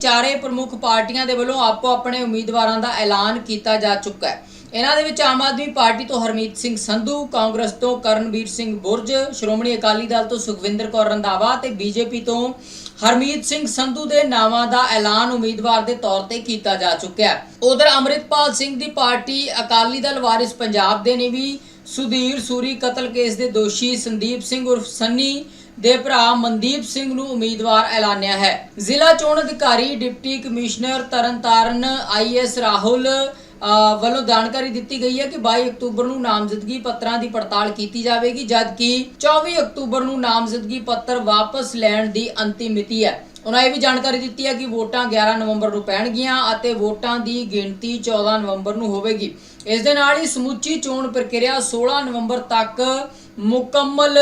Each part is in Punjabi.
ਚਾਰੇ ਪ੍ਰਮੁੱਖ ਪਾਰਟੀਆਂ ਦੇ ਵੱਲੋਂ ਆਪੋ ਆਪਣੇ ਉਮੀਦਵਾਰਾਂ ਦਾ ਐਲਾਨ ਕੀਤਾ ਜਾ ਚੁੱਕਾ ਹੈ। ਇਹਨਾਂ ਦੇ ਵਿੱਚ ਆਮ ਆਦਮੀ ਪਾਰਟੀ ਤੋਂ ਹਰਮੀਤ ਸਿੰਘ ਸੰਧੂ, ਕਾਂਗਰਸ ਤੋਂ ਕਰਨਵੀਰ ਸਿੰਘ ਬੁਰਜ, ਸ਼੍ਰੋਮਣੀ ਅਕਾਲੀ ਦਲ ਤੋਂ ਸੁਖਵਿੰਦਰ ਕੌਰ ਰੰਧਾਵਾ ਤੇ ਬੀਜੇਪੀ ਤੋਂ ਹਰਮੀਤ ਸਿੰਘ ਸੰਧੂ ਦੇ ਨਾਵਾਂ ਦਾ ਐਲਾਨ ਉਮੀਦਵਾਰ ਦੇ ਤੌਰ ਤੇ ਕੀਤਾ ਜਾ ਚੁੱਕਿਆ ਹੈ। ਉਧਰ ਅੰਮ੍ਰਿਤਪਾਲ ਸਿੰਘ ਦੀ ਪਾਰਟੀ ਅਕਾਲੀ ਦਲ ਵਾਰਿਸ ਪੰਜਾਬ ਦੇ ਨੇ ਵੀ ਸੁਧੀਰ ਸੂਰੀ ਕਤਲ ਕੇਸ ਦੇ ਦੋਸ਼ੀ ਸੰਦੀਪ ਸਿੰਘ ਉਰਫ ਸੰਨੀ ਦੇ ਭਰਾ ਮਨਦੀਪ ਸਿੰਘ ਨੂੰ ਉਮੀਦਵਾਰ ਐਲਾਨਿਆ ਹੈ। ਜ਼ਿਲ੍ਹਾ ਚੋਣ ਅਧਿਕਾਰੀ deputy commissioner Tarn Taran IAS Rahul ਅ, ਵੱਲੋਂ ਜਾਣਕਾਰੀ ਦਿੱਤੀ ਗਈ ਹੈ ਕਿ 22 ਅਕਤੂਬਰ ਨੂੰ ਨਾਮਜ਼ਦਗੀ ਪੱਤਰਾਂ ਦੀ ਪੜਤਾਲ ਕੀਤੀ ਜਾਵੇਗੀ ਜਦਕਿ 24 ਅਕਤੂਬਰ ਨੂੰ ਨਾਮਜ਼ਦਗੀ ਪੱਤਰ ਵਾਪਸ ਲੈਣ ਦੀ ਅੰਤਿਮ ਮਿਤੀ ਹੈ। ਉਹਨਾਂ ਇਹ ਵੀ ਜਾਣਕਾਰੀ ਦਿੱਤੀ ਹੈ ਕਿ ਵੋਟਾਂ 11 ਨਵੰਬਰ ਨੂੰ ਪੈਣਗੀਆਂ ਅਤੇ ਵੋਟਾਂ ਦੀ ਗਿਣਤੀ 14 ਨਵੰਬਰ ਨੂੰ ਹੋਵੇਗੀ। ਇਸ ਦੇ ਨਾਲ ਹੀ ਸਮੁੱਚੀ ਚੋਣ ਪ੍ਰਕਿਰਿਆ 16 ਨਵੰਬਰ ਤੱਕ ਮੁਕੰਮਲ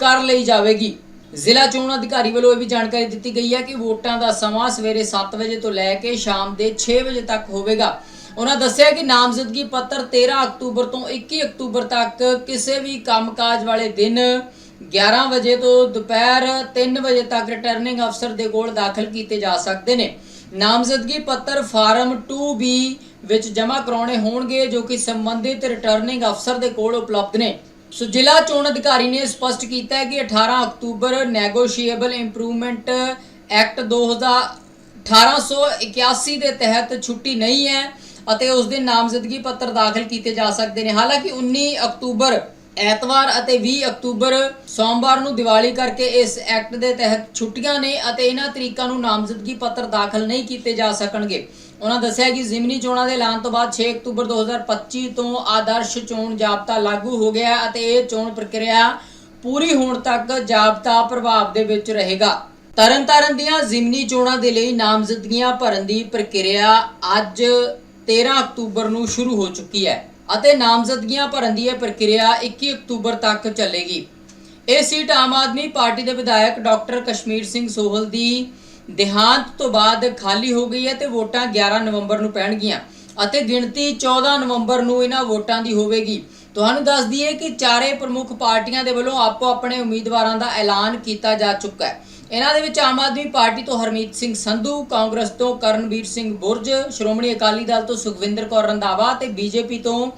ਕਰ ਲਈ ਜਾਵੇਗੀ। ਜ਼ਿਲ੍ਹਾ ਚੋਣ ਅਧਿਕਾਰੀ ਵੱਲੋਂ ਇਹ ਵੀ ਜਾਣਕਾਰੀ ਦਿੱਤੀ ਗਈ ਹੈ ਕਿ ਵੋਟਾਂ ਦਾ ਸਮਾਂ ਸਵੇਰੇ 7 ਵਜੇ ਤੋਂ ਲੈ ਕੇ ਸ਼ਾਮ ਦੇ 6 ਵਜੇ ਤੱਕ ਹੋਵੇਗਾ। ਉਹਨਾਂ ਦੱਸਿਆ ਕਿ ਨਾਮਜ਼ਦਗੀ ਪੱਤਰ 13 ਅਕਤੂਬਰ ਤੋਂ 21 ਅਕਤੂਬਰ ਤੱਕ ਕਿਸੇ ਵੀ ਕੰਮਕਾਜ ਵਾਲੇ ਦਿਨ 11 ਵਜੇ ਤੋਂ ਦੁਪਹਿਰ 3 ਵਜੇ ਤੱਕ ਰਿਟਰਨਿੰਗ ਅਫਸਰ ਦੇ ਕੋਲ ਦਾਖਲ ਕੀਤੇ ਜਾ ਸਕਦੇ ਨੇ। ਨਾਮਜ਼ਦਗੀ ਪੱਤਰ ਫਾਰਮ 2B ਵਿੱਚ ਜਮ੍ਹਾਂ ਕਰਾਉਣੇ ਹੋਣਗੇ ਜੋ ਕਿ ਸੰਬੰਧਿਤ ਰਿਟਰਨਿੰਗ ਅਫਸਰ ਦੇ ਕੋਲ ਉਪਲਬਧ ਨੇ। ਸੋ ਜ਼ਿਲ੍ਹਾ ਚੋਣ ਅਧਿਕਾਰੀ ਨੇ ਸਪਸ਼ਟ ਕੀਤਾ ਹੈ ਕਿ 18 ਅਕਤੂਬਰ ਨੈਗੋਸ਼ੀਏਬਲ ਇੰਪਰੂਵਮੈਂਟ ਐਕਟ 2000 1881 ਦੇ ਤਹਿਤ ਛੁੱਟੀ ਨਹੀਂ ਹੈ ਅਤੇ ਉਸ ਦੇ ਨਾਮਜ਼ਦਗੀ ਪੱਤਰ ਦਾਖਲ ਕੀਤੇ ਜਾ ਸਕਦੇ ਨੇ। ਹਾਲਾਂਕਿ 19 ਅਕਤੂਬਰ ਐਤਵਾਰ ਅਤੇ 20 ਅਕਤੂਬਰ ਸੋਮਵਾਰ ਨੂੰ ਦੀਵਾਲੀ ਕਰਕੇ ਇਸ ਐਕਟ ਦੇ ਤਹਿਤ ਛੁੱਟੀਆਂ ਨੇ ਅਤੇ ਇਹਨਾਂ ਤਰੀਕਾਂ ਨੂੰ ਨਾਮਜ਼ਦਗੀ ਪੱਤਰ ਦਾਖਲ ਨਹੀਂ ਕੀਤੇ ਜਾ ਸਕਣਗੇ। ਉਹਨਾਂ ਦੱਸਿਆ ਕਿ ਜ਼ਿਮਨੀ ਚੋਣਾਂ ਦੇ ਐਲਾਨ ਤੋਂ ਬਾਅਦ 6 ਅਕਤੂਬਰ 2025 ਤੋਂ ਆਦਰਸ਼ ਚੋਣ ਜਾਬਤਾ ਲਾਗੂ ਹੋ ਗਿਆ ਅਤੇ ਇਹ ਚੋਣ ਪ੍ਰਕਿਰਿਆ ਪੂਰੀ ਹੋਣ ਤੱਕ ਜਾਬਤਾ ਪ੍ਰਭਾਵ ਦੇ ਵਿੱਚ ਰਹੇਗਾ। ਤਰਨਤਾਰਨ ਦੀਆਂ ਜ਼ਿਮਨੀ ਚੋਣਾਂ ਦੇ ਲਈ ਨਾਮਜ਼ਦਗੀਆਂ ਭਰਨ ਦੀ ਪ੍ਰਕਿਰਿਆ ਅੱਜ 13 ਅਕਤੂਬਰ ਨੂੰ ਸ਼ੁਰੂ ਹੋ ਚੁੱਕੀ ਹੈ ਅਤੇ ਨਾਮਜ਼ਦਗੀਆਂ ਭਰਨ ਦੀ ਇਹ ਪ੍ਰਕਿਰਿਆ 21 ਅਕਤੂਬਰ ਤੱਕ ਚੱਲੇਗੀ। ਇਹ ਸੀਟ ਆਮ ਆਦਮੀ ਪਾਰਟੀ ਦੇ ਵਿਧਾਇਕ ਡਾਕਟਰ ਕਸ਼ਮੀਰ ਸਿੰਘ ਸੋਹਲ ਦੀ ਦੇਹਾਂਤ ਤੋਂ ਬਾਅਦ ਖਾਲੀ ਹੋ ਗਈ ਹੈ ਤੇ ਵੋਟਾਂ 11 ਨਵੰਬਰ ਨੂੰ ਪੈਣਗੀਆਂ ਅਤੇ ਗਿਣਤੀ 14 ਨਵੰਬਰ ਨੂੰ ਇਹਨਾਂ ਵੋਟਾਂ ਦੀ ਹੋਵੇਗੀ। ਤੁਹਾਨੂੰ ਦੱਸ ਦਈਏ ਕਿ ਚਾਰੇ ਪ੍ਰਮੁੱਖ ਪਾਰਟੀਆਂ ਦੇ ਵੱਲੋਂ ਆਪੋ ਆਪਣੇ ਉਮੀਦਵਾਰਾਂ ਦਾ ਐਲਾਨ ਕੀਤਾ ਜਾ ਚੁੱਕਾ ਹੈ। ਇਹਨਾਂ ਦੇ ਵਿੱਚ ਆਮ ਆਦਮੀ ਪਾਰਟੀ ਤੋਂ ਹਰਮੀਤ ਸਿੰਘ ਸੰਧੂ, ਕਾਂਗਰਸ ਤੋਂ ਕਰਨਵੀਰ ਸਿੰਘ ਬੁਰਜ, ਸ਼੍ਰੋਮਣੀ ਅਕਾਲੀ ਦਲ ਤੋਂ ਸੁਖਵਿੰਦਰ ਕੌਰ ਰੰਧਾਵਾ ਤੇ ਬੀਜੇਪੀ ਤੋਂ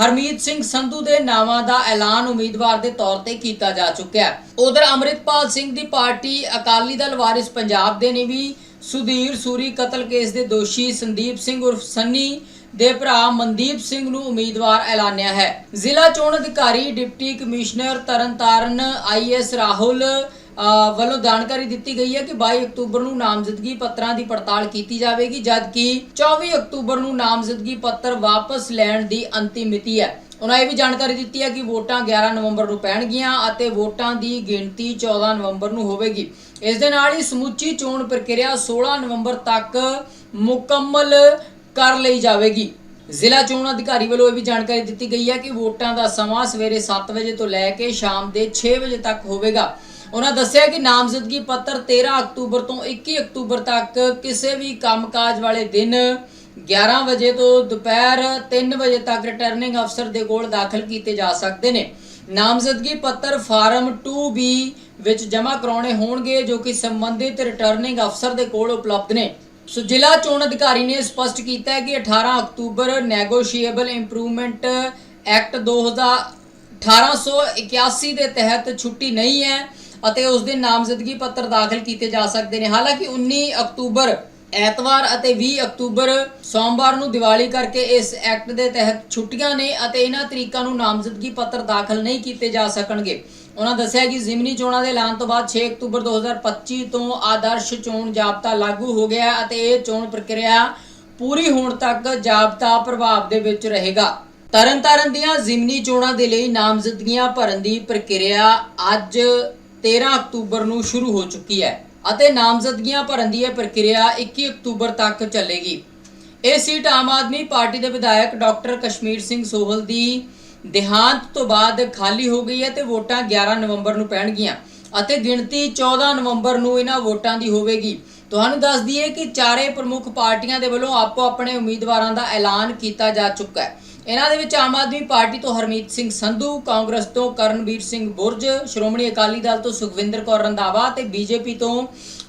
ਹਰਮੀਤ ਸਿੰਘ ਸੰਧੂ ਦੇ ਨਾਵਾਂ ਦਾ ਐਲਾਨ ਉਮੀਦਵਾਰ ਦੇ ਤੌਰ ਤੇ ਕੀਤਾ ਜਾ ਚੁੱਕਿਆ ਹੈ। ਉਧਰ ਅੰਮ੍ਰਿਤਪਾਲ ਸਿੰਘ ਦੀ ਪਾਰਟੀ ਅਕਾਲੀ ਦਲ ਵਾਰਿਸ ਪੰਜਾਬ ਦੇ ਨੇ ਵੀ ਸੁਧੀਰ ਸੂਰੀ ਕਤਲ ਕੇਸ ਦੇ ਦੋਸ਼ੀ ਸੰਦੀਪ ਸਿੰਘ ਉਰਫ ਸੰਨੀ ਦੇ ਭਰਾ ਮਨਦੀਪ ਸਿੰਘ ਨੂੰ ਉਮੀਦਵਾਰ ਐਲਾਨਿਆ ਹੈ। ਜ਼ਿਲ੍ਹਾ ਚੋਣ ਅਧਿਕਾਰੀ deputy commissioner Tarn Taran IAS Rahul ਵੱਲੋਂ ਜਾਣਕਾਰੀ ਦਿੱਤੀ ਗਈ ਹੈ ਕਿ 22 ਅਕਤੂਬਰ ਨੂੰ ਨਾਮਜ਼ਦਗੀ ਪੱਤਰਾਂ ਦੀ ਪੜਤਾਲ ਕੀਤੀ ਜਾਵੇਗੀ, ਜਦਕਿ 24 ਅਕਤੂਬਰ ਨੂੰ ਨਾਮਜ਼ਦਗੀ ਪੱਤਰ ਵਾਪਸ ਲੈਣ ਦੀ ਅੰਤਿਮ ਮਿਤੀ ਹੈ। ਉਹਨਾਂ ਇਹ ਵੀ ਜਾਣਕਾਰੀ ਦਿੱਤੀ ਹੈ ਕਿ ਵੋਟਾਂ 11 ਨਵੰਬਰ ਨੂੰ ਪੈਣਗੀਆਂ ਅਤੇ ਵੋਟਾਂ ਦੀ ਗਿਣਤੀ 14 ਨਵੰਬਰ ਨੂੰ ਹੋਵੇਗੀ। ਇਸ ਦੇ ਨਾਲ ਹੀ ਸਮੁੱਚੀ ਚੋਣ ਪ੍ਰਕਿਰਿਆ 16 ਨਵੰਬਰ ਤੱਕ ਮੁਕੰਮਲ ਕਰ ਲਈ ਜਾਵੇਗੀ। ਜ਼ਿਲ੍ਹਾ ਚੋਣ ਅਧਿਕਾਰੀ ਵੱਲੋਂ ਇਹ ਵੀ ਜਾਣਕਾਰੀ ਦਿੱਤੀ ਗਈ ਹੈ ਕਿ ਵੋਟਾਂ ਦਾ ਸਮਾਂ ਸਵੇਰੇ 7 ਵਜੇ ਤੋਂ ਲੈ ਕੇ ਸ਼ਾਮ ਦੇ 6 ਵਜੇ ਤੱਕ ਹੋਵੇਗਾ। ਉਹਨਾਂ ਦੱਸਿਆ ਕਿ ਨਾਮਜ਼ਦਗੀ ਪੱਤਰ 13 ਅਕਤੂਬਰ ਤੋਂ 21 ਅਕਤੂਬਰ ਤੱਕ ਕਿਸੇ ਵੀ ਕੰਮਕਾਜ ਵਾਲੇ ਦਿਨ 11 ਵਜੇ ਤੋਂ ਦੁਪਹਿਰ 3 ਵਜੇ ਤੱਕ ਰਿਟਰਨਿੰਗ ਅਫਸਰ ਦੇ ਕੋਲ ਦਾਖਲ ਕੀਤੇ ਜਾ ਸਕਦੇ ਨੇ। ਨਾਮਜ਼ਦਗੀ ਪੱਤਰ ਫਾਰਮ 2B ਵਿੱਚ ਜਮ੍ਹਾਂ ਕਰਾਉਣੇ ਹੋਣਗੇ ਜੋ ਕਿ ਸੰਬੰਧਿਤ ਰਿਟਰਨਿੰਗ ਅਫਸਰ ਦੇ ਕੋਲ ਉਪਲਬਧ ਨੇ। ਸੋ ਜ਼ਿਲ੍ਹਾ ਚੋਣ ਅਧਿਕਾਰੀ ਨੇ ਸਪਸ਼ਟ ਕੀਤਾ ਹੈ ਕਿ 18 ਅਕਤੂਬਰ ਨੈਗੋਸ਼ੀਏਬਲ ਇੰਪਰੂਵਮੈਂਟ ਐਕਟ 2000 1881 ਦੇ ਤਹਿਤ ਛੁੱਟੀ ਨਹੀਂ ਹੈ। ਅਤੇ ਉਸ ਦੇ ਨਾਮਜ਼ਦਗੀ ਪੱਤਰ ਦਾਖਲ ਕੀਤੇ ਜਾ ਸਕਦੇ ਨੇ। ਹਾਲਾਂਕਿ 19 ਅਕਤੂਬਰ ਐਤਵਾਰ ਅਤੇ 20 ਅਕਤੂਬਰ ਸੋਮਵਾਰ ਨੂੰ ਦੀਵਾਲੀ ਕਰਕੇ ਇਸ ਐਕਟ ਦੇ ਤਹਿਤ ਛੁੱਟੀਆਂ ਨੇ ਅਤੇ ਇਹਨਾਂ ਤਰੀਕਾਂ ਨੂੰ ਨਾਮਜ਼ਦਗੀ ਪੱਤਰ ਦਾਖਲ ਨਹੀਂ ਕੀਤੇ ਜਾ ਸਕਣਗੇ। ਉਹਨਾਂ ਦੱਸਿਆ ਕਿ ਜ਼ਿਮਨੀ ਚੋਣਾਂ ਦੇ ਐਲਾਨ ਤੋਂ ਬਾਅਦ 6 ਅਕਤੂਬਰ 2025 ਤੋਂ ਆਦਰਸ਼ ਚੋਣ ਜਾਬਤਾ ਲਾਗੂ ਹੋ ਗਿਆ ਅਤੇ ਇਹ ਚੋਣ ਪ੍ਰਕਿਰਿਆ ਪੂਰੀ ਹੋਣ ਤੱਕ ਜਾਬਤਾ ਪ੍ਰਭਾਵ ਦੇ ਵਿੱਚ ਰਹੇਗਾ। ਤਰਨਤਾਰਨ ਦੀਆਂ ਜ਼ਿਮਨੀ ਚੋਣਾਂ ਦੇ ਲਈ ਨਾਮਜ਼ਦਗੀਆਂ ਭਰਨ ਦੀ ਪ੍ਰਕਿਰਿਆ ਅੱਜ 13 ਅਕਤੂਬਰ ਨੂੰ ਸ਼ੁਰੂ ਹੋ ਚੁੱਕੀ ਹੈ ਅਤੇ ਨਾਮਜ਼ਦਗੀਆਂ ਭਰਨ ਦੀ ਇਹ ਪ੍ਰਕਿਰਿਆ 21 ਅਕਤੂਬਰ ਤੱਕ ਚੱਲੇਗੀ। ਇਹ ਸੀਟ ਆਮ ਆਦਮੀ ਪਾਰਟੀ ਦੇ ਵਿਧਾਇਕ ਡਾਕਟਰ ਕਸ਼ਮੀਰ ਸਿੰਘ ਸੋਹਲ ਦੀ ਦੇਹਾਂਤ ਤੋਂ ਬਾਅਦ ਖਾਲੀ ਹੋ ਗਈ ਹੈ ਤੇ ਵੋਟਾਂ 11 ਨਵੰਬਰ ਨੂੰ ਪੈਣਗੀਆਂ ਅਤੇ ਗਿਣਤੀ 14 ਨਵੰਬਰ ਨੂੰ ਇਹਨਾਂ ਵੋਟਾਂ ਦੀ ਹੋਵੇਗੀ। ਤੁਹਾਨੂੰ ਦੱਸ ਦਈਏ ਕਿ ਚਾਰੇ ਪ੍ਰਮੁੱਖ ਪਾਰਟੀਆਂ ਦੇ ਵੱਲੋਂ ਆਪੋ ਆਪਣੇ ਉਮੀਦਵਾਰਾਂ ਦਾ ਐਲਾਨ ਕੀਤਾ ਜਾ ਚੁੱਕਾ ਹੈ। ਇਹਨਾਂ ਦੇ ਵਿੱਚ ਆਮ ਆਦਮੀ ਪਾਰਟੀ ਤੋਂ ਹਰਮੀਤ ਸਿੰਘ ਸੰਧੂ, ਕਾਂਗਰਸ ਤੋਂ ਕਰਨਵੀਰ ਸਿੰਘ ਬੁਰਜ, ਸ਼੍ਰੋਮਣੀ ਅਕਾਲੀ ਦਲ ਤੋਂ ਸੁਖਵਿੰਦਰ ਕੌਰ ਰੰਧਾਵਾ ਤੇ ਬੀਜੇਪੀ ਤੋਂ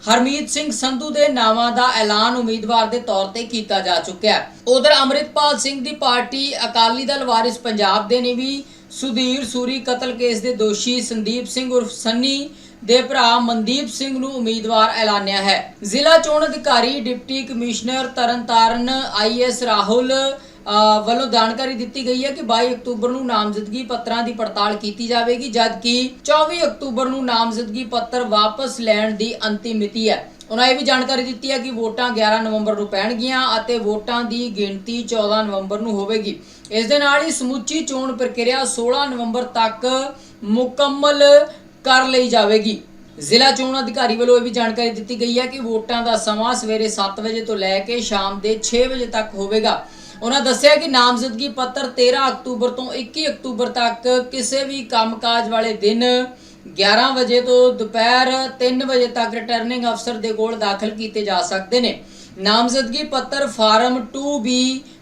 ਹਰਮੀਤ ਸਿੰਘ ਸੰਧੂ ਦੇ ਨਾਵਾਂ ਦਾ ਐਲਾਨ ਉਮੀਦਵਾਰ ਦੇ ਤੌਰ ਤੇ ਕੀਤਾ ਜਾ ਚੁੱਕਿਆ ਹੈ। ਉਧਰ ਅੰਮ੍ਰਿਤਪਾਲ ਸਿੰਘ ਦੀ ਪਾਰਟੀ ਅਕਾਲੀ ਦਲ ਵਾਰਿਸ ਪੰਜਾਬ ਦੇ ਨੇ ਵੀ, ਸੁਧੀਰ ਸੂਰੀ ਕਤਲ ਕੇਸ ਦੇ ਦੋਸ਼ੀ ਸੰਦੀਪ ਸਿੰਘ ਉਰਫ ਸੰਨੀ ਦੇ ਭਰਾ ਮਨਦੀਪ ਸਿੰਘ ਨੂੰ ਉਮੀਦਵਾਰ ਐਲਾਨਿਆ ਹੈ। ਜ਼ਿਲ੍ਹਾ ਚੋਣ ਅਧਿਕਾਰੀ deputy commissioner Tarn Taran IAS Rahul ਵੱਲੋਂ ਜਾਣਕਾਰੀ ਦਿੱਤੀ ਗਈ ਹੈ ਕਿ 22 ਅਕਤੂਬਰ ਨੂੰ ਨਾਮਜ਼ਦਗੀ ਪੱਤਰਾਂ ਦੀ ਪੜਤਾਲ ਕੀਤੀ ਜਾਵੇਗੀ, ਜਦਕਿ 24 ਅਕਤੂਬਰ ਨੂੰ ਨਾਮਜ਼ਦਗੀ ਪੱਤਰ ਵਾਪਸ ਲੈਣ ਦੀ ਅੰਤਿਮ ਮਿਤੀ ਹੈ। ਉਹਨਾਂ ਇਹ ਵੀ ਜਾਣਕਾਰੀ ਦਿੱਤੀ ਹੈ ਕਿ ਵੋਟਾਂ 11 ਨਵੰਬਰ ਨੂੰ ਪੈਣਗੀਆਂ ਅਤੇ ਵੋਟਾਂ ਦੀ ਗਿਣਤੀ 14 ਨਵੰਬਰ ਨੂੰ ਹੋਵੇਗੀ। ਇਸ ਦੇ ਨਾਲ ਹੀ ਸਮੁੱਚੀ ਚੋਣ ਪ੍ਰਕਿਰਿਆ 16 ਨਵੰਬਰ ਤੱਕ ਮੁਕੰਮਲ ਕਰ ਲਈ ਜਾਵੇਗੀ। ਜ਼ਿਲ੍ਹਾ ਚੋਣ ਅਧਿਕਾਰੀ ਵੱਲੋਂ ਇਹ ਵੀ ਜਾਣਕਾਰੀ ਦਿੱਤੀ ਗਈ ਹੈ ਕਿ ਵੋਟਾਂ ਦਾ ਸਮਾਂ ਸਵੇਰੇ 7 ਵਜੇ ਤੋਂ ਲੈ ਕੇ ਸ਼ਾਮ ਦੇ 6 ਵਜੇ ਤੱਕ ਹੋਵੇਗਾ। ਉਹਨਾਂ ਦੱਸਿਆ ਕਿ ਨਾਮਜ਼ਦਗੀ ਪੱਤਰ 13 ਅਕਤੂਬਰ ਤੋਂ 21 ਅਕਤੂਬਰ ਤੱਕ ਕਿਸੇ ਵੀ ਕੰਮਕਾਜ ਵਾਲੇ ਦਿਨ 11 ਵਜੇ ਤੋਂ ਦੁਪਹਿਰ 3 ਵਜੇ ਤੱਕ ਰਿਟਰਨਿੰਗ ਅਫਸਰ ਦੇ ਕੋਲ ਦਾਖਲ ਕੀਤੇ ਜਾ ਸਕਦੇ ਨੇ। ਨਾਮਜ਼ਦਗੀ ਪੱਤਰ ਫਾਰਮ 2B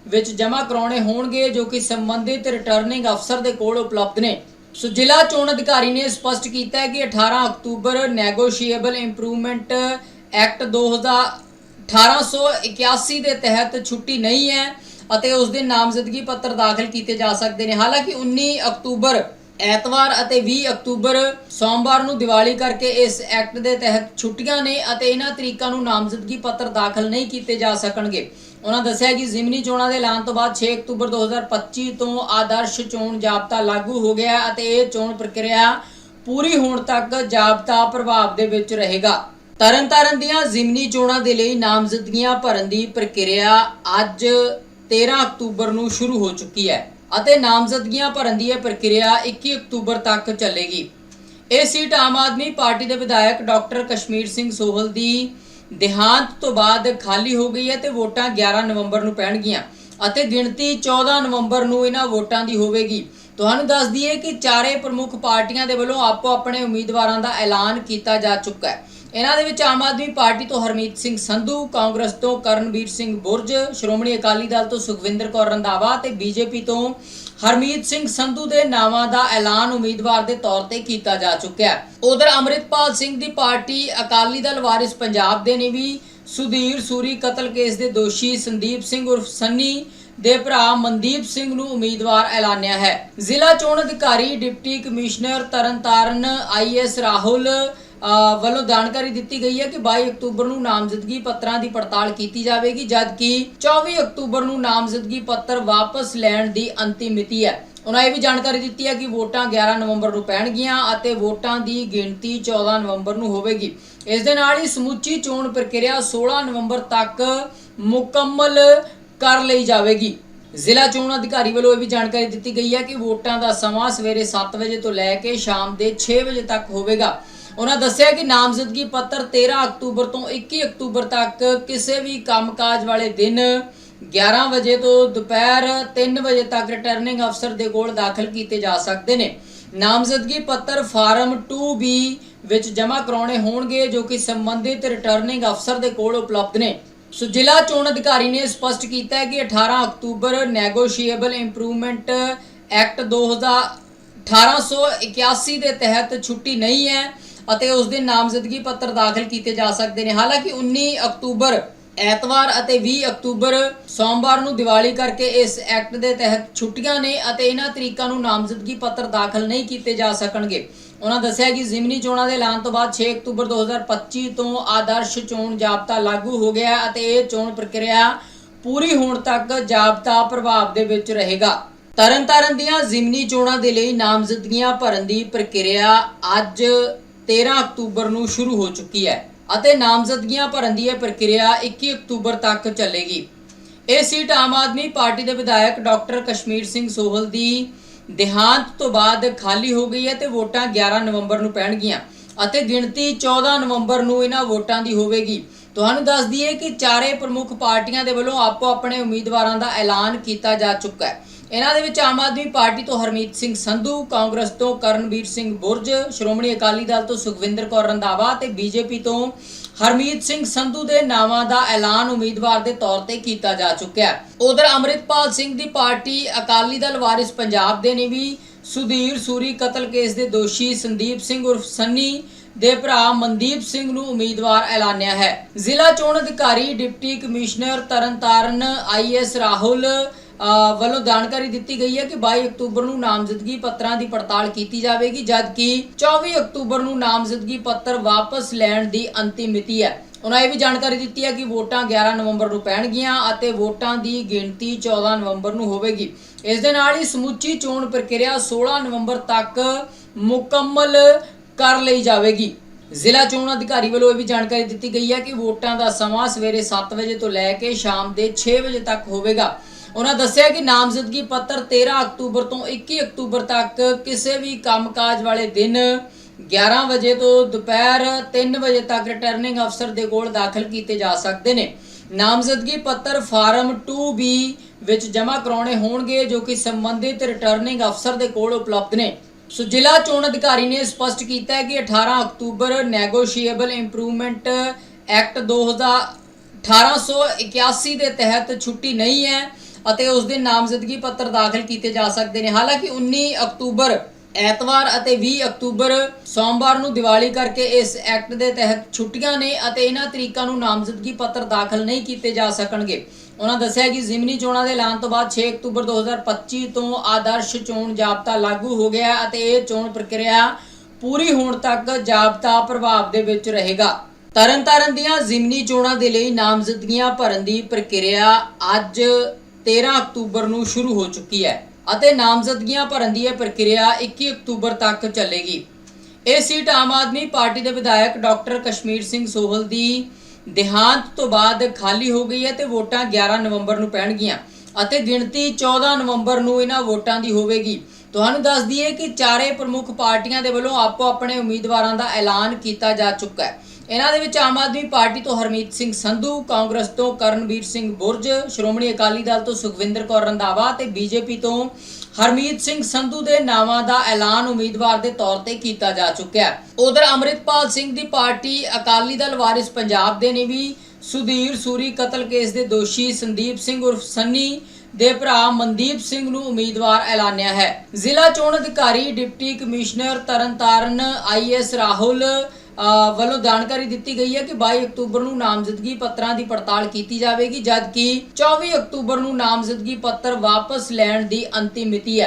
ਵਿੱਚ ਜਮ੍ਹਾਂ ਕਰਾਉਣੇ ਹੋਣਗੇ ਜੋ ਕਿ ਸੰਬੰਧਿਤ ਰਿਟਰਨਿੰਗ ਅਫਸਰ ਦੇ ਕੋਲ ਉਪਲਬਧ ਨੇ। ਸੋ ਜ਼ਿਲ੍ਹਾ ਚੋਣ ਅਧਿਕਾਰੀ ਨੇ ਸਪਸ਼ਟ ਕੀਤਾ ਹੈ ਕਿ 18 ਅਕਤੂਬਰ ਨੈਗੋਸ਼ੀਏਬਲ ਇੰਪਰੂਵਮੈਂਟ ਐਕਟ 2000 1881 ਦੇ ਤਹਿਤ ਛੁੱਟੀ ਨਹੀਂ ਹੈ। ਅਤੇ ਉਸ ਦੇ ਨਾਮਜ਼ਦਗੀ ਪੱਤਰ ਦਾਖਲ ਕੀਤੇ ਜਾ ਸਕਦੇ ਨੇ। ਹਾਲਾਂਕਿ 19 ਅਕਤੂਬਰ ਐਤਵਾਰ ਅਤੇ 20 ਅਕਤੂਬਰ ਸੋਮਵਾਰ ਨੂੰ ਦੀਵਾਲੀ ਕਰਕੇ ਇਸ ਐਕਟ ਦੇ ਤਹਿਤ ਛੁੱਟੀਆਂ ਨੇ ਅਤੇ ਇਹਨਾਂ ਤਰੀਕਾਂ ਨੂੰ ਨਾਮਜ਼ਦਗੀ ਪੱਤਰ ਦਾਖਲ ਨਹੀਂ ਕੀਤੇ ਜਾ ਸਕਣਗੇ। ਉਹਨਾਂ ਦੱਸਿਆ ਕਿ ਜ਼ਿਮਨੀ ਚੋਣਾਂ ਦੇ ਐਲਾਨ ਤੋਂ ਬਾਅਦ 6 ਅਕਤੂਬਰ 2025 ਤੋਂ ਆਦਰਸ਼ ਚੋਣ ਜਾਬਤਾ ਲਾਗੂ ਹੋ ਗਿਆ ਅਤੇ ਇਹ ਚੋਣ ਪ੍ਰਕਿਰਿਆ ਪੂਰੀ ਹੋਣ ਤੱਕ ਜਾਬਤਾ ਪ੍ਰਭਾਵ ਦੇ ਵਿੱਚ ਰਹੇਗਾ। ਤਰਨਤਾਰਨ ਦੀਆਂ ਜ਼ਿਮਨੀ ਚੋਣਾਂ ਦੇ ਲਈ ਨਾਮਜ਼ਦਗੀਆਂ ਭਰਨ ਦੀ ਪ੍ਰਕਿਰਿਆ ਅੱਜ 13 ਅਕਤੂਬਰ ਨੂੰ ਸ਼ੁਰੂ ਹੋ ਚੁੱਕੀ ਹੈ ਅਤੇ ਨਾਮਜ਼ਦਗੀਆਂ ਭਰਨ ਦੀ ਇਹ ਪ੍ਰਕਿਰਿਆ 21 ਅਕਤੂਬਰ ਤੱਕ ਚੱਲੇਗੀ। ਇਹ ਸੀਟ ਆਮ ਆਦਮੀ ਪਾਰਟੀ ਦੇ ਵਿਧਾਇਕ ਡਾਕਟਰ ਕਸ਼ਮੀਰ ਸਿੰਘ ਸੋਹਲ ਦੀ ਦੇਹਾਂਤ ਤੋਂ ਬਾਅਦ ਖਾਲੀ ਹੋ ਗਈ ਹੈ ਤੇ ਵੋਟਾਂ 11 ਨਵੰਬਰ ਨੂੰ ਪੈਣਗੀਆਂ ਅਤੇ ਗਿਣਤੀ 14 ਨਵੰਬਰ ਨੂੰ ਇਹਨਾਂ ਵੋਟਾਂ ਦੀ ਹੋਵੇਗੀ। ਤੁਹਾਨੂੰ ਦੱਸ ਦਈਏ ਕਿ ਚਾਰੇ ਪ੍ਰਮੁੱਖ ਪਾਰਟੀਆਂ ਦੇ ਵੱਲੋਂ ਆਪੋ ਆਪਣੇ ਉਮੀਦਵਾਰਾਂ ਦਾ ਐਲਾਨ ਕੀਤਾ ਜਾ ਚੁੱਕਾ ਹੈ। ਇਹਨਾਂ ਦੇ ਵਿੱਚ ਆਮ ਆਦਮੀ ਪਾਰਟੀ ਤੋਂ ਹਰਮੀਤ ਸਿੰਘ ਸੰਧੂ, ਕਾਂਗਰਸ ਤੋਂ ਕਰਨਵੀਰ ਸਿੰਘ ਬੁਰਜ, ਸ਼੍ਰੋਮਣੀ ਅਕਾਲੀ ਦਲ ਤੋਂ ਸੁਖਵਿੰਦਰ ਕੌਰ ਰੰਧਾਵਾ ਤੇ ਬੀਜੇਪੀ ਤੋਂ ਹਰਮੀਤ ਸਿੰਘ ਸੰਧੂ ਦੇ ਨਾਵਾਂ ਦਾ ਐਲਾਨ ਉਮੀਦਵਾਰ ਦੇ ਤੌਰ ਤੇ ਕੀਤਾ ਜਾ ਚੁੱਕਿਆ ਹੈ। ਉਧਰ ਅੰਮ੍ਰਿਤਪਾਲ ਸਿੰਘ ਦੀ ਪਾਰਟੀ ਅਕਾਲੀ ਦਲ ਵਾਰਿਸ ਪੰਜਾਬ ਦੇ ਨੇ ਵੀ, ਸੁਧੀਰ ਸੂਰੀ ਕਤਲ ਕੇਸ ਦੇ ਦੋਸ਼ੀ ਸੰਦੀਪ ਸਿੰਘ ਉਰਫ ਸੰਨੀ ਦੇ ਭਰਾ ਮਨਦੀਪ ਸਿੰਘ ਨੂੰ ਉਮੀਦਵਾਰ ਐਲਾਨਿਆ ਹੈ। ਜ਼ਿਲ੍ਹਾ ਚੋਣ ਅਧਿਕਾਰੀ deputy commissioner Tarn Taran IAS Rahul ਵੱਲੋਂ ਜਾਣਕਾਰੀ ਦਿੱਤੀ ਗਈ ਹੈ ਕਿ 22 ਅਕਤੂਬਰ ਨੂੰ ਨਾਮਜ਼ਦਗੀ ਪੱਤਰਾਂ ਦੀ ਪੜਤਾਲ ਕੀਤੀ ਜਾਵੇਗੀ, ਜਦਕਿ 24 ਅਕਤੂਬਰ ਨੂੰ ਨਾਮਜ਼ਦਗੀ ਪੱਤਰ ਵਾਪਸ ਲੈਣ ਦੀ ਅੰਤਿਮ ਮਿਤੀ ਹੈ। ਉਹਨਾਂ ਇਹ ਵੀ ਜਾਣਕਾਰੀ ਦਿੱਤੀ ਹੈ ਕਿ ਵੋਟਾਂ 11 ਨਵੰਬਰ ਨੂੰ ਪੈਣਗੀਆਂ ਅਤੇ ਵੋਟਾਂ ਦੀ ਗਿਣਤੀ 14 ਨਵੰਬਰ ਨੂੰ ਹੋਵੇਗੀ। ਇਸ ਦੇ ਨਾਲ ਹੀ ਸਮੁੱਚੀ ਚੋਣ ਪ੍ਰਕਿਰਿਆ 16 ਨਵੰਬਰ ਤੱਕ ਮੁਕੰਮਲ ਕਰ ਲਈ ਜਾਵੇਗੀ। ਜ਼ਿਲ੍ਹਾ ਚੋਣ ਅਧਿਕਾਰੀ ਵੱਲੋਂ ਇਹ ਵੀ ਜਾਣਕਾਰੀ ਦਿੱਤੀ ਗਈ ਹੈ ਕਿ ਵੋਟਾਂ ਦਾ ਸਮਾਂ ਸਵੇਰੇ 7 ਵਜੇ ਤੋਂ ਲੈ ਕੇ ਸ਼ਾਮ ਦੇ 6 ਵਜੇ ਤੱਕ ਹੋਵੇਗਾ। ਉਹਨਾਂ ਦੱਸਿਆ ਕਿ ਨਾਮਜ਼ਦਗੀ ਪੱਤਰ 13 ਅਕਤੂਬਰ ਤੋਂ 21 ਅਕਤੂਬਰ ਤੱਕ ਕਿਸੇ ਵੀ ਕੰਮਕਾਜ ਵਾਲੇ ਦਿਨ 11 ਵਜੇ ਤੋਂ ਦੁਪਹਿਰ 3 ਵਜੇ ਤੱਕ ਰਿਟਰਨਿੰਗ ਅਫਸਰ ਦੇ ਕੋਲ ਦਾਖਲ ਕੀਤੇ ਜਾ ਸਕਦੇ ਨੇ। ਨਾਮਜ਼ਦਗੀ ਪੱਤਰ ਫਾਰਮ 2B ਵਿੱਚ ਜਮ੍ਹਾਂ ਕਰਾਉਣੇ ਹੋਣਗੇ ਜੋ ਕਿ ਸੰਬੰਧਿਤ ਰਿਟਰਨਿੰਗ ਅਫਸਰ ਦੇ ਕੋਲ ਉਪਲਬਧ ਨੇ। ਸੋ ਜ਼ਿਲ੍ਹਾ ਚੋਣ ਅਧਿਕਾਰੀ ਨੇ ਸਪਸ਼ਟ ਕੀਤਾ ਹੈ ਕਿ 18 ਅਕਤੂਬਰ ਨੈਗੋਸ਼ੀਏਬਲ ਇੰਪਰੂਵਮੈਂਟ ਐਕਟ 2000 1881 ਦੇ ਤਹਿਤ ਛੁੱਟੀ ਨਹੀਂ ਹੈ। ਅਤੇ ਉਸ ਦੇ ਨਾਮਜ਼ਦਗੀ ਪੱਤਰ ਦਾਖਲ ਕੀਤੇ ਜਾ ਸਕਦੇ ਨੇ। ਹਾਲਾਂਕਿ 19 ਅਕਤੂਬਰ ਐਤਵਾਰ ਅਤੇ 20 ਅਕਤੂਬਰ ਸੋਮਵਾਰ ਨੂੰ ਦੀਵਾਲੀ ਕਰਕੇ ਇਸ ਐਕਟ ਦੇ ਤਹਿਤ ਛੁੱਟੀਆਂ ਨੇ ਅਤੇ ਇਹਨਾਂ ਤਰੀਕਾਂ ਨੂੰ ਨਾਮਜ਼ਦਗੀ ਪੱਤਰ ਦਾਖਲ ਨਹੀਂ ਕੀਤੇ ਜਾ ਸਕਣਗੇ। ਉਹਨਾਂ ਦੱਸਿਆ ਕਿ ਜ਼ਿਮਨੀ ਚੋਣਾਂ ਦੇ ਐਲਾਨ ਤੋਂ ਬਾਅਦ 6 ਅਕਤੂਬਰ 2025 ਤੋਂ ਆਦਰਸ਼ ਚੋਣ ਜਾਬਤਾ ਲਾਗੂ ਹੋ ਗਿਆ ਅਤੇ ਇਹ ਚੋਣ ਪ੍ਰਕਿਰਿਆ ਪੂਰੀ ਹੋਣ ਤੱਕ ਜਾਬਤਾ ਪ੍ਰਭਾਵ ਦੇ ਵਿੱਚ ਰਹੇਗਾ। ਤਰਨਤਾਰਨ ਦੀਆਂ ਜ਼ਿਮਨੀ ਚੋਣਾਂ ਦੇ ਲਈ ਨਾਮਜ਼ਦਗੀਆਂ ਭਰਨ ਦੀ ਪ੍ਰਕਿਰਿਆ ਅੱਜ 13 ਅਕਤੂਬਰ ਨੂੰ ਸ਼ੁਰੂ ਹੋ ਚੁੱਕੀ ਹੈ ਅਤੇ ਨਾਮਜ਼ਦਗੀਆਂ ਭਰਨ ਦੀ ਇਹ ਪ੍ਰਕਿਰਿਆ 21 ਅਕਤੂਬਰ ਤੱਕ ਚੱਲੇਗੀ। ਇਹ ਸੀਟ ਆਮ ਆਦਮੀ ਪਾਰਟੀ ਦੇ ਵਿਧਾਇਕ ਡਾਕਟਰ ਕਸ਼ਮੀਰ ਸਿੰਘ ਸੋਹਲ ਦੀ ਦੇਹਾਂਤ ਤੋਂ ਬਾਅਦ ਖਾਲੀ ਹੋ ਗਈ ਹੈ ਤੇ ਵੋਟਾਂ 11 ਨਵੰਬਰ ਨੂੰ ਪੈਣਗੀਆਂ ਅਤੇ ਗਿਣਤੀ 14 ਨਵੰਬਰ ਨੂੰ ਇਹਨਾਂ ਵੋਟਾਂ ਦੀ ਹੋਵੇਗੀ। ਤੁਹਾਨੂੰ ਦੱਸ ਦਈਏ ਕਿ ਚਾਰੇ ਪ੍ਰਮੁੱਖ ਪਾਰਟੀਆਂ ਦੇ ਵੱਲੋਂ ਆਪੋ ਆਪਣੇ ਉਮੀਦਵਾਰਾਂ ਦਾ ਐਲਾਨ ਕੀਤਾ ਜਾ ਚੁੱਕਾ ਹੈ। ਇਹਨਾਂ ਦੇ ਵਿੱਚ ਆਮ ਆਦਮੀ ਪਾਰਟੀ ਤੋਂ ਹਰਮੀਤ ਸਿੰਘ ਸੰਧੂ, ਕਾਂਗਰਸ ਤੋਂ ਕਰਨਵੀਰ ਸਿੰਘ ਬੁਰਜ, ਸ਼੍ਰੋਮਣੀ ਅਕਾਲੀ ਦਲ ਤੋਂ ਸੁਖਵਿੰਦਰ ਕੌਰ ਰੰਧਾਵਾ ਤੇ ਬੀਜੇਪੀ ਤੋਂ ਹਰਮੀਤ ਸਿੰਘ ਸੰਧੂ ਦੇ ਨਾਵਾਂ ਦਾ ਐਲਾਨ ਉਮੀਦਵਾਰ ਦੇ ਤੌਰ ਤੇ ਕੀਤਾ ਜਾ ਚੁੱਕਿਆ ਹੈ। ਉਧਰ ਅੰਮ੍ਰਿਤਪਾਲ ਸਿੰਘ ਦੀ ਪਾਰਟੀ ਅਕਾਲੀ ਦਲ ਵਾਰਿਸ ਪੰਜਾਬ ਦੇ ਨੇ ਵੀ, ਸੁਧੀਰ ਸੂਰੀ ਕਤਲ ਕੇਸ ਦੇ ਦੋਸ਼ੀ ਸੰਦੀਪ ਸਿੰਘ ਉਰਫ ਸੰਨੀ ਦੇ ਭਰਾ ਮਨਦੀਪ ਸਿੰਘ ਨੂੰ ਉਮੀਦਵਾਰ ਐਲਾਨਿਆ ਹੈ। ਜ਼ਿਲ੍ਹਾ ਚੋਣ ਅਧਿਕਾਰੀ deputy commissioner Tarn Taran IAS Rahul ਵੱਲੋਂ ਜਾਣਕਾਰੀ ਦਿੱਤੀ ਗਈ ਹੈ ਕਿ 22 ਅਕਤੂਬਰ ਨੂੰ ਨਾਮਜ਼ਦਗੀ ਪੱਤਰਾਂ ਦੀ ਪੜਤਾਲ ਕੀਤੀ ਜਾਵੇਗੀ, ਜਦਕਿ 24 ਅਕਤੂਬਰ ਨੂੰ ਨਾਮਜ਼ਦਗੀ ਪੱਤਰ ਵਾਪਸ ਲੈਣ ਦੀ ਅੰਤਿਮ ਮਿਤੀ ਹੈ। ਉਹਨਾਂ ਇਹ ਵੀ ਜਾਣਕਾਰੀ ਦਿੱਤੀ ਹੈ ਕਿ ਵੋਟਾਂ 11 ਨਵੰਬਰ ਨੂੰ ਪੈਣਗੀਆਂ ਅਤੇ ਵੋਟਾਂ ਦੀ ਗਿਣਤੀ 14 ਨਵੰਬਰ ਨੂੰ ਹੋਵੇਗੀ। ਇਸ ਦੇ ਨਾਲ ਹੀ ਸਮੁੱਚੀ ਚੋਣ ਪ੍ਰਕਿਰਿਆ 16 ਨਵੰਬਰ ਤੱਕ ਮੁਕੰਮਲ ਕਰ ਲਈ ਜਾਵੇਗੀ। ਜ਼ਿਲ੍ਹਾ ਚੋਣ ਅਧਿਕਾਰੀ ਵੱਲੋਂ ਇਹ ਵੀ ਜਾਣਕਾਰੀ ਦਿੱਤੀ ਗਈ ਹੈ ਕਿ ਵੋਟਾਂ ਦਾ ਸਮਾਂ ਸਵੇਰੇ 7 ਵਜੇ ਤੋਂ ਲੈ ਕੇ ਸ਼ਾਮ ਦੇ 6 ਵਜੇ ਤੱਕ ਹੋਵੇਗਾ। ਉਹਨਾਂ ਦੱਸਿਆ ਕਿ ਨਾਮਜ਼ਦਗੀ ਪੱਤਰ 13 ਅਕਤੂਬਰ ਤੋਂ 21 ਅਕਤੂਬਰ ਤੱਕ ਕਿਸੇ ਵੀ ਕੰਮਕਾਜ ਵਾਲੇ ਦਿਨ 11 ਵਜੇ ਤੋਂ ਦੁਪਹਿਰ 3 ਵਜੇ ਤੱਕ ਰਿਟਰਨਿੰਗ ਅਫਸਰ ਦੇ ਕੋਲ ਦਾਖਲ ਕੀਤੇ ਜਾ ਸਕਦੇ ਨੇ। ਨਾਮਜ਼ਦਗੀ ਪੱਤਰ ਫਾਰਮ 2B ਵਿੱਚ ਜਮ੍ਹਾਂ ਕਰਾਉਣੇ ਹੋਣਗੇ ਜੋ ਕਿ ਸੰਬੰਧਿਤ ਰਿਟਰਨਿੰਗ ਅਫਸਰ ਦੇ ਕੋਲ ਉਪਲਬਧ ਨੇ। ਸੋ ਜ਼ਿਲ੍ਹਾ ਚੋਣ ਅਧਿਕਾਰੀ ਨੇ ਸਪਸ਼ਟ ਕੀਤਾ ਹੈ ਕਿ 18 ਅਕਤੂਬਰ ਨੈਗੋਸ਼ੀਏਬਲ ਇੰਪਰੂਵਮੈਂਟ ਐਕਟ 2000 1881 ਦੇ ਤਹਿਤ ਛੁੱਟੀ ਨਹੀਂ ਹੈ। ਅਤੇ ਉਸ ਦੇ ਨਾਮਜ਼ਦਗੀ ਪੱਤਰ ਦਾਖਲ ਕੀਤੇ ਜਾ ਸਕਦੇ ਨੇ। ਹਾਲਾਂਕਿ 19 ਅਕਤੂਬਰ ਐਤਵਾਰ ਅਤੇ 20 ਅਕਤੂਬਰ ਸੋਮਵਾਰ ਨੂੰ ਦੀਵਾਲੀ ਕਰਕੇ ਇਸ ਐਕਟ ਦੇ ਤਹਿਤ ਛੁੱਟੀਆਂ ਨੇ ਅਤੇ ਇਹਨਾਂ ਤਰੀਕਾਂ ਨੂੰ ਨਾਮਜ਼ਦਗੀ ਪੱਤਰ ਦਾਖਲ ਨਹੀਂ ਕੀਤੇ ਜਾ ਸਕਣਗੇ। ਉਹਨਾਂ ਦੱਸਿਆ ਕਿ ਜ਼ਿਮਨੀ ਚੋਣਾਂ ਦੇ ਐਲਾਨ ਤੋਂ ਬਾਅਦ 6 ਅਕਤੂਬਰ 2025 ਤੋਂ ਆਦਰਸ਼ ਚੋਣ ਜਾਬਤਾ ਲਾਗੂ ਹੋ ਗਿਆ ਅਤੇ ਇਹ ਚੋਣ ਪ੍ਰਕਿਰਿਆ ਪੂਰੀ ਹੋਣ ਤੱਕ ਜਾਬਤਾ ਪ੍ਰਭਾਵ ਦੇ ਵਿੱਚ ਰਹੇਗਾ। ਤਰਨਤਾਰਨ ਦੀਆਂ ਜ਼ਿਮਨੀ ਚੋਣਾਂ ਦੇ ਲਈ ਨਾਮਜ਼ਦਗੀਆਂ ਭਰਨ ਦੀ ਪ੍ਰਕਿਰਿਆ ਅੱਜ 13 ਅਕਤੂਬਰ ਨੂੰ ਸ਼ੁਰੂ ਹੋ ਚੁੱਕੀ ਹੈ ਅਤੇ ਨਾਮਜ਼ਦਗੀਆਂ ਭਰਨ ਦੀ ਇਹ ਪ੍ਰਕਿਰਿਆ 21 ਅਕਤੂਬਰ ਤੱਕ ਚੱਲੇਗੀ। ਇਹ ਸੀਟ ਆਮ ਆਦਮੀ ਪਾਰਟੀ ਦੇ ਵਿਧਾਇਕ ਡਾਕਟਰ ਕਸ਼ਮੀਰ ਸਿੰਘ ਸੋਹਲ ਦੀ ਦੇਹਾਂਤ ਤੋਂ ਬਾਅਦ ਖਾਲੀ ਹੋ ਗਈ ਹੈ ਤੇ ਵੋਟਾਂ 11 ਨਵੰਬਰ ਨੂੰ ਪੈਣਗੀਆਂ ਅਤੇ ਗਿਣਤੀ 14 ਨਵੰਬਰ ਨੂੰ ਇਹਨਾਂ ਵੋਟਾਂ ਦੀ ਹੋਵੇਗੀ। ਤੁਹਾਨੂੰ ਦੱਸ ਦਈਏ ਕਿ ਚਾਰੇ ਪ੍ਰਮੁੱਖ ਪਾਰਟੀਆਂ ਦੇ ਵੱਲੋਂ ਆਪੋ ਆਪਣੇ ਉਮੀਦਵਾਰਾਂ ਦਾ ਐਲਾਨ ਕੀਤਾ ਜਾ ਚੁੱਕਾ ਹੈ। ਇਹਨਾਂ ਦੇ ਵਿੱਚ ਆਮ ਆਦਮੀ ਪਾਰਟੀ ਤੋਂ ਹਰਮੀਤ ਸਿੰਘ ਸੰਧੂ, ਕਾਂਗਰਸ ਤੋਂ ਕਰਨਵੀਰ ਸਿੰਘ ਬੁਰਜ, ਸ਼੍ਰੋਮਣੀ ਅਕਾਲੀ ਦਲ ਤੋਂ ਸੁਖਵਿੰਦਰ ਕੌਰ ਰੰਧਾਵਾ ਤੇ ਬੀਜੇਪੀ ਤੋਂ ਹਰਮੀਤ ਸਿੰਘ ਸੰਧੂ ਦੇ ਨਾਵਾਂ ਦਾ ਐਲਾਨ ਉਮੀਦਵਾਰ ਦੇ ਤੌਰ ਤੇ ਕੀਤਾ ਜਾ ਚੁੱਕਿਆ ਉਧਰ ਅੰਮ੍ਰਿਤਪਾਲ ਸਿੰਘ ਦੀ ਪਾਰਟੀ ਅਕਾਲੀ ਦਲ ਵਾਰਿਸ ਪੰਜਾਬ ਦੇ ਨੇ ਵੀ ਸੁਧੀਰ ਸੂਰੀ ਕਤਲ ਕੇਸ ਦੇ ਦੋਸ਼ੀ ਸੰਦੀਪ ਸਿੰਘ ਉਰਫ ਸੰਨੀ ਦੇ ਭਰਾ ਮਨਦੀਪ ਸਿੰਘ ਨੂੰ ਉਮੀਦਵਾਰ ਐਲਾਨਿਆ ਹੈ। ਜ਼ਿਲ੍ਹਾ ਚੋਣ ਅਧਿਕਾਰੀ deputy commissioner Tarn Taran IAS Rahul ਵੱਲੋਂ ਜਾਣਕਾਰੀ ਦਿੱਤੀ ਗਈ ਹੈ ਕਿ 22 ਅਕਤੂਬਰ ਨੂੰ ਨਾਮਜ਼ਦਗੀ ਪੱਤਰਾਂ ਦੀ ਪੜਤਾਲ ਕੀਤੀ ਜਾਵੇਗੀ, ਜਦਕਿ 24 ਅਕਤੂਬਰ ਨੂੰ ਨਾਮਜ਼ਦਗੀ ਪੱਤਰ ਵਾਪਸ ਲੈਣ ਦੀ ਅੰਤਿਮ ਮਿਤੀ ਹੈ।